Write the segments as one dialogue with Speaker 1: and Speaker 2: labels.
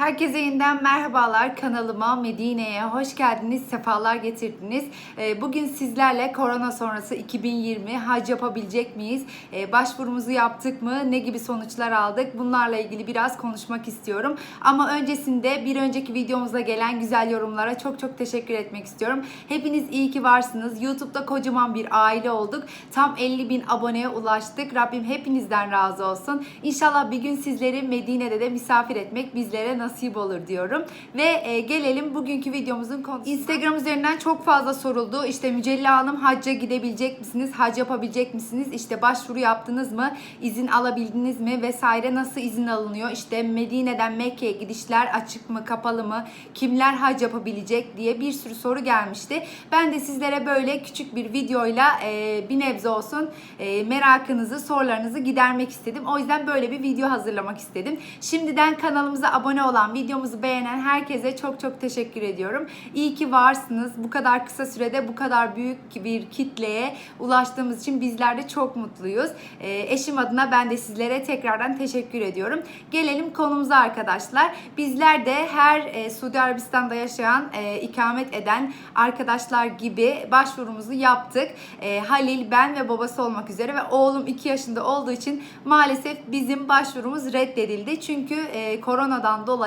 Speaker 1: Herkese yeniden merhabalar kanalıma Medine'ye hoş geldiniz, sefalar getirdiniz. Ee, Bugün sizlerle korona sonrası 2020 hac yapabilecek miyiz? Ee, Başvurumuzu yaptık mı? Ne gibi sonuçlar aldık? Bunlarla ilgili biraz konuşmak istiyorum. Ama öncesinde bir önceki videomuzda gelen güzel yorumlara çok çok teşekkür etmek istiyorum. Hepiniz iyi ki varsınız. YouTube'da kocaman bir aile olduk. Tam 50 bin aboneye ulaştık. Rabbim hepinizden razı olsun. İnşallah bir gün sizleri Medine'de de misafir etmek bizlere nasip olur diyorum. Ve e, gelelim bugünkü videomuzun konusu. Instagram üzerinden çok fazla soruldu. İşte Mücella Hanım hacca gidebilecek misiniz? Hac yapabilecek misiniz? İşte başvuru yaptınız mı? İzin alabildiniz mi? Vesaire nasıl izin alınıyor? İşte Medine'den Mekke'ye gidişler açık mı kapalı mı? Kimler hac yapabilecek diye bir sürü soru gelmişti. Ben de sizlere böyle küçük bir videoyla e, bir nebze olsun e, merakınızı, sorularınızı gidermek istedim. O yüzden böyle bir video hazırlamak istedim. Şimdiden kanalımıza abone olan, videomuzu beğenen herkese çok çok teşekkür ediyorum. İyi ki varsınız. Bu kadar kısa sürede bu kadar büyük bir kitleye ulaştığımız için bizler de çok mutluyuz. E, eşim adına ben de sizlere tekrardan teşekkür ediyorum. Gelelim konumuza arkadaşlar. Bizler de her e, Suudi Arabistan'da yaşayan, e, ikamet eden arkadaşlar gibi başvurumuzu yaptık. E, Halil, ben ve babası olmak üzere ve oğlum 2 yaşında olduğu için maalesef bizim başvurumuz reddedildi. Çünkü e, koronadan dolayı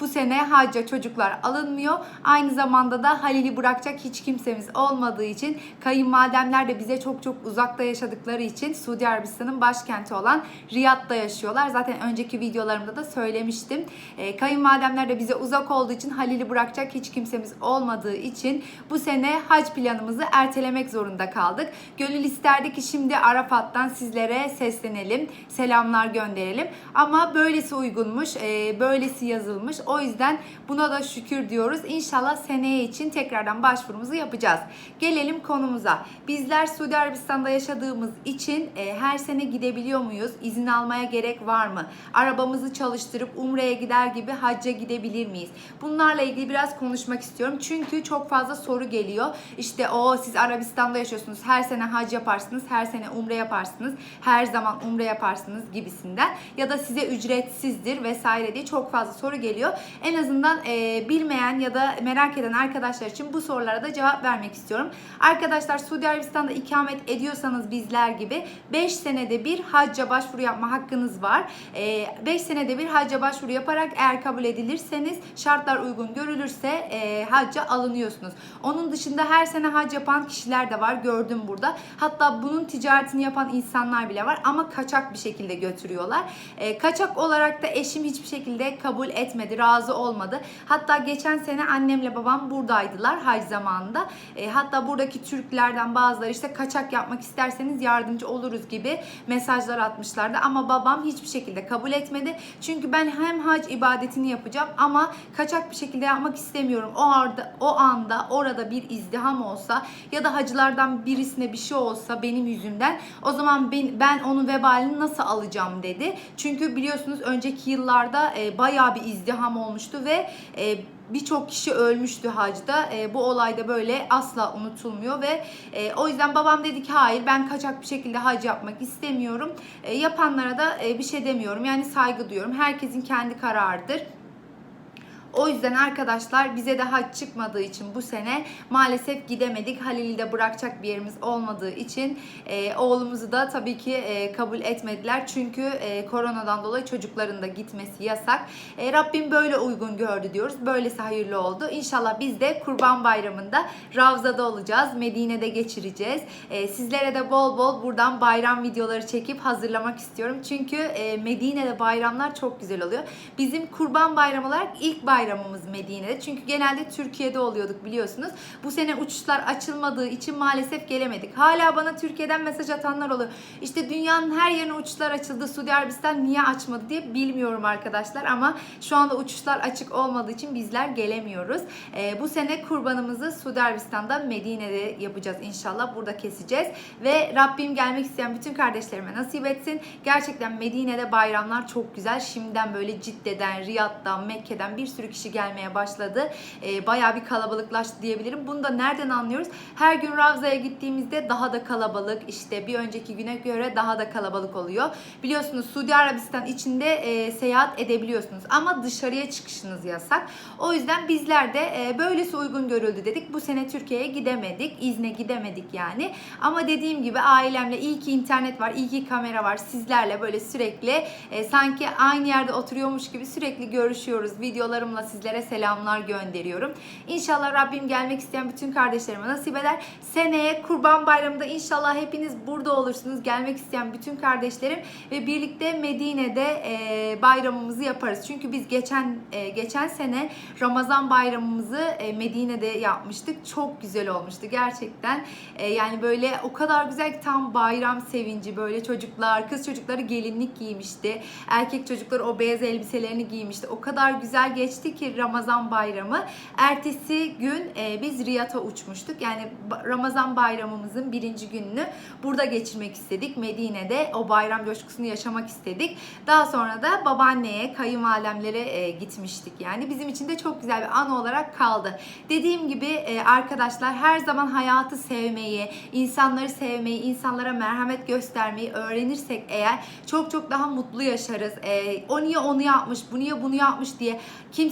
Speaker 1: bu sene hacca çocuklar alınmıyor. Aynı zamanda da Halil'i bırakacak hiç kimsemiz olmadığı için kayınvalidemler de bize çok çok uzakta yaşadıkları için Suudi Arabistan'ın başkenti olan Riyad'da yaşıyorlar. Zaten önceki videolarımda da söylemiştim. E, kayınvalidemler de bize uzak olduğu için Halil'i bırakacak hiç kimsemiz olmadığı için bu sene hac planımızı ertelemek zorunda kaldık. Gönül isterdi ki şimdi Arafat'tan sizlere seslenelim, selamlar gönderelim. Ama böylesi uygunmuş, e, böylesi yazılmış. O yüzden buna da şükür diyoruz. İnşallah seneye için tekrardan başvurumuzu yapacağız. Gelelim konumuza. Bizler Suudi Arabistan'da yaşadığımız için e, her sene gidebiliyor muyuz? İzin almaya gerek var mı? Arabamızı çalıştırıp Umre'ye gider gibi hacca gidebilir miyiz? Bunlarla ilgili biraz konuşmak istiyorum. Çünkü çok fazla soru geliyor. İşte o siz Arabistan'da yaşıyorsunuz. Her sene hac yaparsınız. Her sene umre yaparsınız. Her zaman umre yaparsınız gibisinden. Ya da size ücretsizdir vesaire diye çok fazla soru geliyor. En azından e, bilmeyen ya da merak eden arkadaşlar için bu sorulara da cevap vermek istiyorum. Arkadaşlar Suudi Arabistan'da ikamet ediyorsanız bizler gibi 5 senede bir hacca başvuru yapma hakkınız var. 5 senede bir hacca başvuru yaparak eğer kabul edilirseniz şartlar uygun görülürse e, hacca alınıyorsunuz. Onun dışında her sene hac yapan kişiler de var gördüm burada. Hatta bunun ticaretini yapan insanlar bile var ama kaçak bir şekilde götürüyorlar. E, kaçak olarak da eşim hiçbir şekilde kabul etmedi, razı olmadı. Hatta geçen sene annemle babam buradaydılar hac zamanında. E, hatta buradaki Türklerden bazıları işte kaçak yapmak isterseniz yardımcı oluruz gibi mesajlar atmışlardı. Ama babam hiçbir şekilde kabul etmedi. Çünkü ben hem hac ibadetini yapacağım ama kaçak bir şekilde yapmak istemiyorum. O anda o anda orada bir izdiham olsa ya da hacılardan birisine bir şey olsa benim yüzümden o zaman ben, ben onun vebalini nasıl alacağım dedi. Çünkü biliyorsunuz önceki yıllarda e, bayağı bir izdiham olmuştu ve e, birçok kişi ölmüştü hacda. E, bu olayda böyle asla unutulmuyor ve e, o yüzden babam dedi ki hayır ben kaçak bir şekilde hac yapmak istemiyorum. E, yapanlara da e, bir şey demiyorum. Yani saygı duyuyorum. Herkesin kendi kararıdır. O yüzden arkadaşlar bize de hac çıkmadığı için bu sene maalesef gidemedik. Halil'i de bırakacak bir yerimiz olmadığı için e, oğlumuzu da tabii ki e, kabul etmediler. Çünkü e, koronadan dolayı çocukların da gitmesi yasak. E, Rabbim böyle uygun gördü diyoruz. Böylesi hayırlı oldu. İnşallah biz de Kurban Bayramı'nda Ravza'da olacağız. Medine'de geçireceğiz. E, sizlere de bol bol buradan bayram videoları çekip hazırlamak istiyorum. Çünkü e, Medine'de bayramlar çok güzel oluyor. Bizim Kurban Bayramı olarak ilk bayram bayramımız Medine'de. Çünkü genelde Türkiye'de oluyorduk biliyorsunuz. Bu sene uçuşlar açılmadığı için maalesef gelemedik. Hala bana Türkiye'den mesaj atanlar oluyor. İşte dünyanın her yerine uçuşlar açıldı. Suudi Arabistan niye açmadı diye bilmiyorum arkadaşlar ama şu anda uçuşlar açık olmadığı için bizler gelemiyoruz. Ee, bu sene kurbanımızı Suudi Arabistan'da Medine'de yapacağız inşallah. Burada keseceğiz ve Rabbim gelmek isteyen bütün kardeşlerime nasip etsin. Gerçekten Medine'de bayramlar çok güzel. Şimdiden böyle Cidde'den, Riyad'dan, Mekke'den bir sürü sürü kişi gelmeye başladı. E, bayağı bir kalabalıklaştı diyebilirim. Bunu da nereden anlıyoruz? Her gün Ravza'ya gittiğimizde daha da kalabalık işte bir önceki güne göre daha da kalabalık oluyor. Biliyorsunuz Suudi Arabistan içinde e, seyahat edebiliyorsunuz ama dışarıya çıkışınız yasak. O yüzden bizler de e, böylesi uygun görüldü dedik. Bu sene Türkiye'ye gidemedik. İzne gidemedik yani. Ama dediğim gibi ailemle iyi ki internet var, iyi ki kamera var. Sizlerle böyle sürekli e, sanki aynı yerde oturuyormuş gibi sürekli görüşüyoruz. Videolarımla sizlere selamlar gönderiyorum. İnşallah Rabbim gelmek isteyen bütün kardeşlerime nasip eder. Seneye Kurban Bayramı'nda inşallah hepiniz burada olursunuz. Gelmek isteyen bütün kardeşlerim ve birlikte Medine'de e, bayramımızı yaparız. Çünkü biz geçen e, geçen sene Ramazan bayramımızı e, Medine'de yapmıştık. Çok güzel olmuştu gerçekten. E, yani böyle o kadar güzel ki tam bayram sevinci böyle çocuklar, kız çocukları gelinlik giymişti. Erkek çocuklar o beyaz elbiselerini giymişti. O kadar güzel geçti ki Ramazan bayramı. Ertesi gün e, biz Riyad'a uçmuştuk. Yani Ramazan bayramımızın birinci gününü burada geçirmek istedik. Medine'de o bayram coşkusunu yaşamak istedik. Daha sonra da babaanneye, kayınvalidemlere e, gitmiştik. Yani bizim için de çok güzel bir an olarak kaldı. Dediğim gibi e, arkadaşlar her zaman hayatı sevmeyi, insanları sevmeyi, insanlara merhamet göstermeyi öğrenirsek eğer çok çok daha mutlu yaşarız. E, o niye onu yapmış, bu niye bunu yapmış diye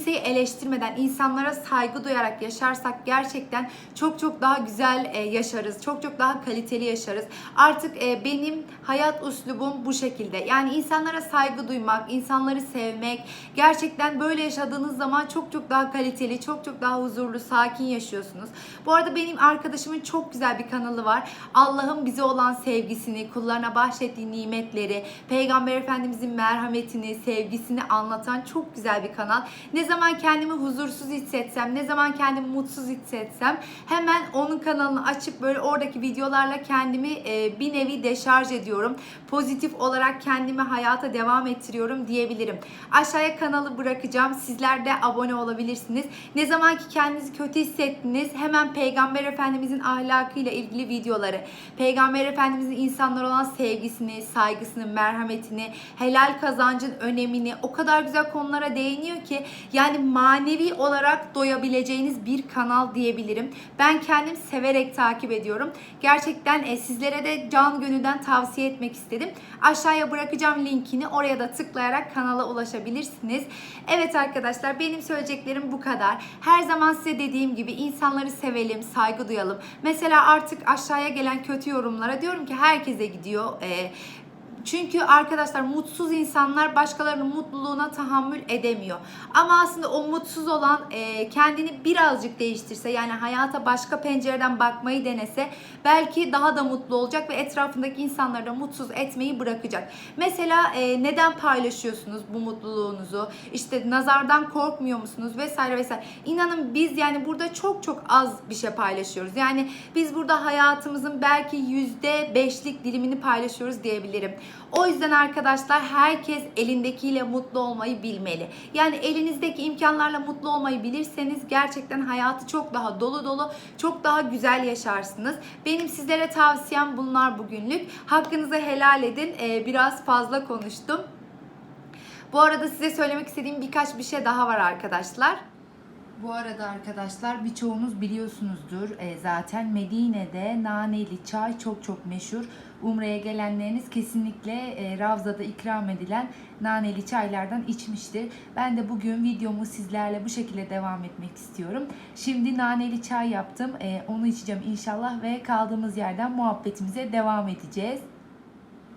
Speaker 1: kimseyi eleştirmeden insanlara saygı duyarak yaşarsak gerçekten çok çok daha güzel e, yaşarız. Çok çok daha kaliteli yaşarız. Artık e, benim hayat uslubum bu şekilde. Yani insanlara saygı duymak, insanları sevmek, gerçekten böyle yaşadığınız zaman çok çok daha kaliteli, çok çok daha huzurlu, sakin yaşıyorsunuz. Bu arada benim arkadaşımın çok güzel bir kanalı var. Allah'ın bize olan sevgisini, kullarına bahşettiği nimetleri, Peygamber Efendimizin merhametini, sevgisini anlatan çok güzel bir kanal. Ne zaman kendimi huzursuz hissetsem, ne zaman kendimi mutsuz hissetsem hemen onun kanalını açıp böyle oradaki videolarla kendimi e, bir nevi deşarj ediyorum. Pozitif olarak kendimi hayata devam ettiriyorum diyebilirim. Aşağıya kanalı bırakacağım. Sizler de abone olabilirsiniz. Ne zaman ki kendinizi kötü hissettiniz hemen Peygamber Efendimizin ahlakıyla ilgili videoları, Peygamber Efendimizin insanlara olan sevgisini, saygısını, merhametini, helal kazancın önemini o kadar güzel konulara değiniyor ki yani manevi olarak doyabileceğiniz bir kanal diyebilirim. Ben kendim severek takip ediyorum. Gerçekten e, sizlere de can gönülden tavsiye etmek istedim. Aşağıya bırakacağım linkini. Oraya da tıklayarak kanala ulaşabilirsiniz. Evet arkadaşlar benim söyleyeceklerim bu kadar. Her zaman size dediğim gibi insanları sevelim, saygı duyalım. Mesela artık aşağıya gelen kötü yorumlara diyorum ki herkese gidiyor. E, çünkü arkadaşlar mutsuz insanlar başkalarının mutluluğuna tahammül edemiyor. Ama aslında o mutsuz olan e, kendini birazcık değiştirse yani hayata başka pencereden bakmayı denese belki daha da mutlu olacak ve etrafındaki insanları da mutsuz etmeyi bırakacak. Mesela e, neden paylaşıyorsunuz bu mutluluğunuzu? İşte nazardan korkmuyor musunuz vesaire vesaire. İnanın biz yani burada çok çok az bir şey paylaşıyoruz. Yani biz burada hayatımızın belki yüzde beşlik dilimini paylaşıyoruz diyebilirim. O yüzden arkadaşlar herkes elindekiyle mutlu olmayı bilmeli. Yani elinizdeki imkanlarla mutlu olmayı bilirseniz gerçekten hayatı çok daha dolu dolu, çok daha güzel yaşarsınız. Benim sizlere tavsiyem bunlar bugünlük. Hakkınızı helal edin. Ee, biraz fazla konuştum. Bu arada size söylemek istediğim birkaç bir şey daha var arkadaşlar. Bu arada arkadaşlar birçoğunuz biliyorsunuzdur e, zaten Medine'de naneli çay çok çok meşhur. Umre'ye gelenleriniz kesinlikle e, Ravza'da ikram edilen naneli çaylardan içmiştir. Ben de bugün videomu sizlerle bu şekilde devam etmek istiyorum. Şimdi naneli çay yaptım. E, onu içeceğim inşallah ve kaldığımız yerden muhabbetimize devam edeceğiz.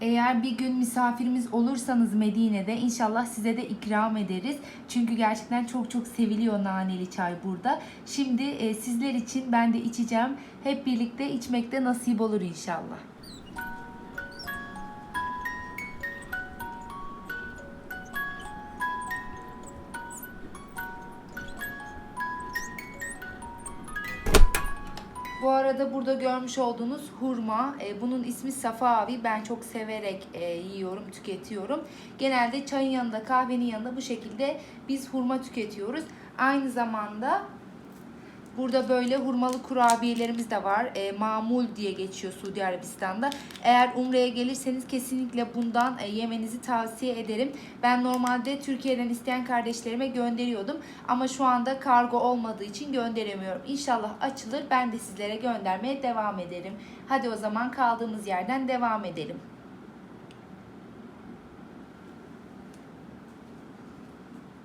Speaker 1: Eğer bir gün misafirimiz olursanız Medine'de inşallah size de ikram ederiz. Çünkü gerçekten çok çok seviliyor naneli çay burada. Şimdi e, sizler için ben de içeceğim. Hep birlikte içmekte nasip olur inşallah. Arada burada görmüş olduğunuz hurma. e, bunun ismi safavi. Ben çok severek e, yiyorum, tüketiyorum. Genelde çayın yanında, kahvenin yanında bu şekilde biz hurma tüketiyoruz. Aynı zamanda Burada böyle hurmalı kurabiyelerimiz de var. E, mamul diye geçiyor Suudi Arabistan'da. Eğer Umre'ye gelirseniz kesinlikle bundan e, yemenizi tavsiye ederim. Ben normalde Türkiye'den isteyen kardeşlerime gönderiyordum. Ama şu anda kargo olmadığı için gönderemiyorum. İnşallah açılır. Ben de sizlere göndermeye devam ederim. Hadi o zaman kaldığımız yerden devam edelim.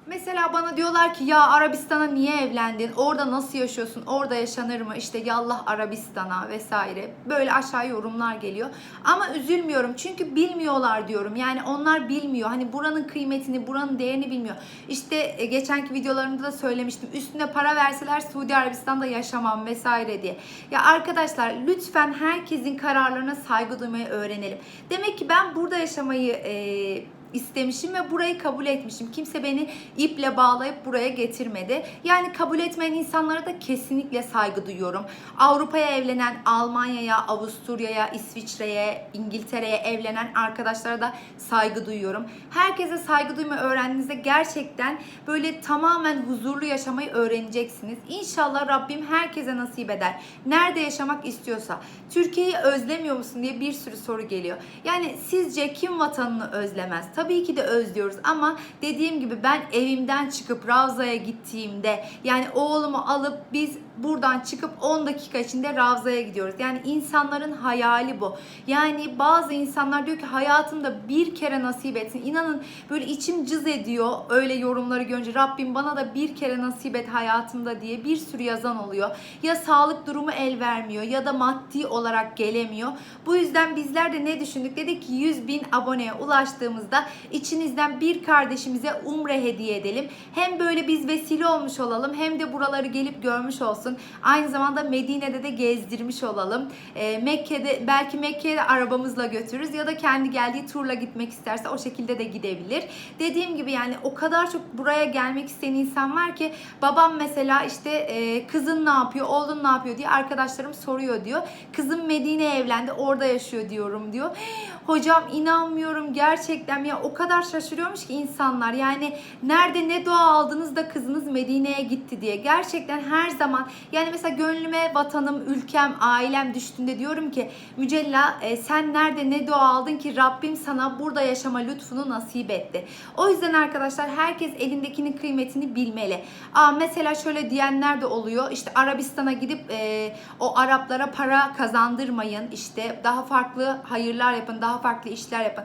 Speaker 1: Mesela bana diyorlar ki ya Arabistan'a niye evlendin? Orada nasıl yaşıyorsun? Orada yaşanır mı? İşte yallah Arabistan'a vesaire. Böyle aşağı yorumlar geliyor. Ama üzülmüyorum çünkü bilmiyorlar diyorum. Yani onlar bilmiyor. Hani buranın kıymetini, buranın değerini bilmiyor. İşte e, geçenki videolarımda da söylemiştim. Üstüne para verseler Suudi Arabistan'da yaşamam vesaire diye. Ya arkadaşlar lütfen herkesin kararlarına saygı duymayı öğrenelim. Demek ki ben burada yaşamayı e, istemişim ve burayı kabul etmişim. Kimse beni iple bağlayıp buraya getirmedi. Yani kabul etmeyen insanlara da kesinlikle saygı duyuyorum. Avrupa'ya evlenen, Almanya'ya, Avusturya'ya, İsviçre'ye, İngiltere'ye evlenen arkadaşlara da saygı duyuyorum. Herkese saygı duymayı öğrendiğinizde gerçekten böyle tamamen huzurlu yaşamayı öğreneceksiniz. İnşallah Rabbim herkese nasip eder. Nerede yaşamak istiyorsa. Türkiye'yi özlemiyor musun diye bir sürü soru geliyor. Yani sizce kim vatanını özlemez? Tabii ki de özlüyoruz ama dediğim gibi ben evimden çıkıp Ravza'ya gittiğimde yani oğlumu alıp biz buradan çıkıp 10 dakika içinde Ravza'ya gidiyoruz. Yani insanların hayali bu. Yani bazı insanlar diyor ki hayatımda bir kere nasip etsin. İnanın böyle içim cız ediyor öyle yorumları görünce Rabbim bana da bir kere nasip et hayatımda diye bir sürü yazan oluyor. Ya sağlık durumu el vermiyor ya da maddi olarak gelemiyor. Bu yüzden bizler de ne düşündük? Dedik ki 100 bin aboneye ulaştığımızda içinizden bir kardeşimize umre hediye edelim. Hem böyle biz vesile olmuş olalım hem de buraları gelip görmüş olsun. Aynı zamanda Medine'de de gezdirmiş olalım. E, Mekke'de belki Mekke'ye arabamızla götürürüz ya da kendi geldiği turla gitmek isterse o şekilde de gidebilir. Dediğim gibi yani o kadar çok buraya gelmek isteyen insan var ki babam mesela işte e, kızın ne yapıyor, oğlun ne yapıyor diye arkadaşlarım soruyor diyor. Kızım Medine'ye evlendi, orada yaşıyor diyorum diyor. Hocam inanmıyorum gerçekten ya o kadar şaşırıyormuş ki insanlar. Yani nerede ne dua aldınız da kızınız Medine'ye gitti diye. Gerçekten her zaman yani mesela gönlüme vatanım, ülkem, ailem düştüğünde diyorum ki Mücella e, sen nerede ne dua aldın ki Rabbim sana burada yaşama lütfunu nasip etti. O yüzden arkadaşlar herkes elindekinin kıymetini bilmeli. Aa mesela şöyle diyenler de oluyor. İşte Arabistan'a gidip e, o Araplara para kazandırmayın. İşte daha farklı hayırlar yapın, daha farklı işler yapın.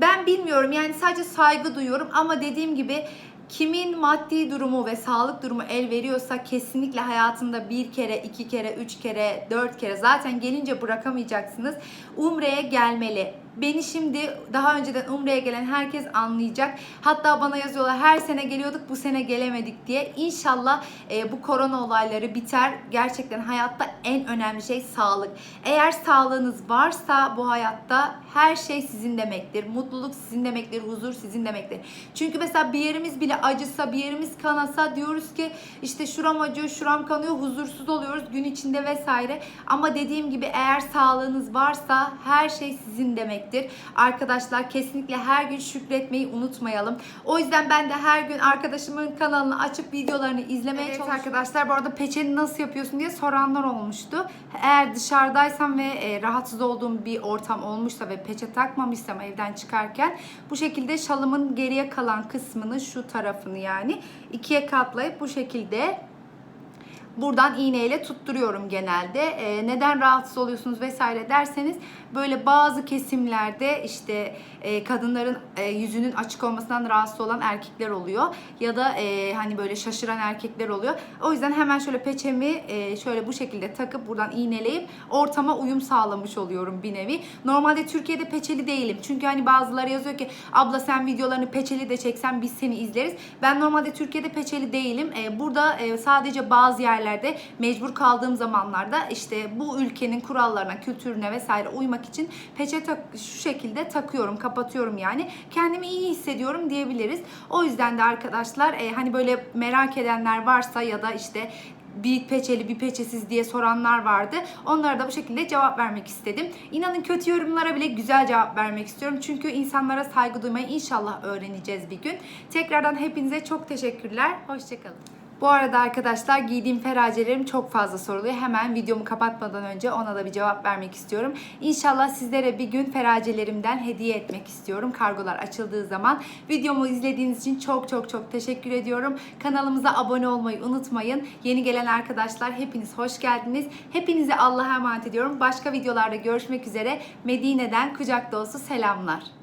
Speaker 1: Ben bilmiyorum yani sadece saygı duyuyorum ama dediğim gibi kimin maddi durumu ve sağlık durumu el veriyorsa kesinlikle hayatında bir kere, iki kere, üç kere, dört kere zaten gelince bırakamayacaksınız. Umre'ye gelmeli. Beni şimdi daha önceden Umre'ye gelen herkes anlayacak. Hatta bana yazıyorlar her sene geliyorduk bu sene gelemedik diye. İnşallah e, bu korona olayları biter. Gerçekten hayatta en önemli şey sağlık. Eğer sağlığınız varsa bu hayatta her şey sizin demektir. Mutluluk sizin demektir. Huzur sizin demektir. Çünkü mesela bir yerimiz bile acısa, bir yerimiz kanasa diyoruz ki işte şuram acıyor, şuram kanıyor, huzursuz oluyoruz gün içinde vesaire. Ama dediğim gibi eğer sağlığınız varsa her şey sizin demektir. Arkadaşlar kesinlikle her gün şükretmeyi unutmayalım. O yüzden ben de her gün arkadaşımın kanalını açıp videolarını izlemeye
Speaker 2: Evet
Speaker 1: çalışıyorum. arkadaşlar bu arada peçeni nasıl yapıyorsun diye soranlar olmuştu. Eğer dışarıdaysam ve e, rahatsız olduğum bir ortam olmuşsa ve peçe takmamışsam evden çıkarken bu şekilde şalımın geriye kalan kısmını şu tarafını yani ikiye katlayıp bu şekilde buradan iğneyle tutturuyorum genelde. Ee, neden rahatsız oluyorsunuz vesaire derseniz böyle bazı kesimlerde işte e, kadınların e, yüzünün açık olmasından rahatsız olan erkekler oluyor ya da e, hani böyle şaşıran erkekler oluyor. O yüzden hemen şöyle peçemi e, şöyle bu şekilde takıp buradan iğneleyip ortama uyum sağlamış oluyorum bir nevi. Normalde Türkiye'de peçeli değilim. Çünkü hani bazıları yazıyor ki abla sen videolarını peçeli de çeksen biz seni izleriz. Ben normalde Türkiye'de peçeli değilim. E, burada e, sadece bazı yerlerde mecbur kaldığım zamanlarda işte bu ülkenin kurallarına, kültürüne vesaire uymak için peçe tak- şu şekilde takıyorum, kapatıyorum yani. Kendimi iyi hissediyorum diyebiliriz. O yüzden de arkadaşlar e, hani böyle merak edenler varsa ya da işte bir peçeli bir peçesiz diye soranlar vardı. Onlara da bu şekilde cevap vermek istedim. İnanın kötü yorumlara bile güzel cevap vermek istiyorum. Çünkü insanlara saygı duymayı inşallah öğreneceğiz bir gün. Tekrardan hepinize çok teşekkürler. Hoşçakalın. Bu arada arkadaşlar giydiğim feracelerim çok fazla soruluyor. Hemen videomu kapatmadan önce ona da bir cevap vermek istiyorum. İnşallah sizlere bir gün feracelerimden hediye etmek istiyorum. Kargolar açıldığı zaman. Videomu izlediğiniz için çok çok çok teşekkür ediyorum. Kanalımıza abone olmayı unutmayın. Yeni gelen arkadaşlar hepiniz hoş geldiniz. Hepinizi Allah'a emanet ediyorum. Başka videolarda görüşmek üzere. Medine'den kucak dolusu selamlar.